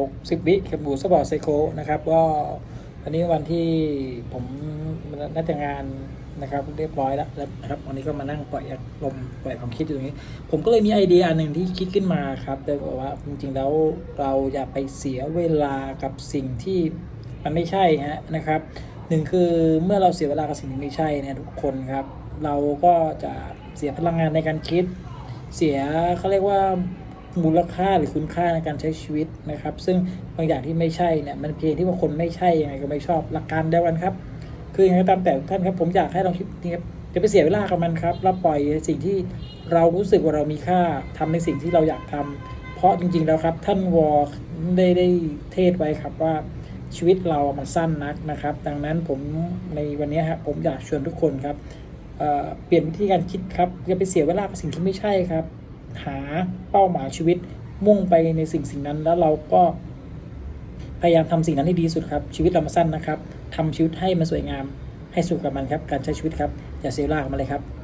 60 วิกับบูสปอร์ตไซโคนะครับก็วันนี้วันที่ผมนัดแต่งงานนะครับเรียบร้อยแล้วแล้วนะครับวันนี้ก็มานั่งปล่อยลมปล่อยความคิดอยู่ตรงนี้ ผมก็เลยมีไอเดียหนึ่งที่คิดขึ้นมาครับโดยบอกว่าจริงๆแล้วเราอย่าไปเสียเวลากับสิ่งที่มันไม่ใช่ฮะนะครับหนึ่งคือเมื่อเราเสียเวลากับสิ่งที่ไม่ใช่เนี่ยทุกคนครับ เราก็จะเสียพลังงานในการคิด เสียเขาเรียกว่า มูลค่าหรือคุณค่าในการใช้ชีวิตนะครับ ซึ่งบางอย่างที่ไม่ใช่เนี่ยมันเพียงที่ว่าคนไม่ใช่ยังไงก็ไม่ชอบหลักการเดียวกันครับ คือยังไงก็ตามแต่ท่านครับผมอยากให้ลองคิดนี่ครับจะไปเสียเวลากับมันครับเราปล่อยสิ่งที่เรารู้สึกว่าเรามีค่าทำในสิ่งที่เราอยากทำเพราะจริงๆแล้วครับ ท่านวอร์ได้ได้เทศไว้ครับว่าชีวิตเรามันสั้นนักนะครับ ดังนั้นผมในวันนี้ครับผมอยากชวนทุกคนครับเเปลี่ยนวิธีการคิดครับอย่าไปเสียเวลากับสิ่งที่ไม่ใช่ครับ หาเป้าหมายชีวิตมุ่งไปในสิ่งสิ่งนั้น แล้วเราก็พยายามทำสิ่งนั้นให้ดีสุดครับ ชีวิตเรามาสั้นนะครับทำชีวิตให้มันสวยงาม ให้สุขกับมันครับ การใช้ชีวิตครับ อย่าเสียเวลากับมันเลยครับ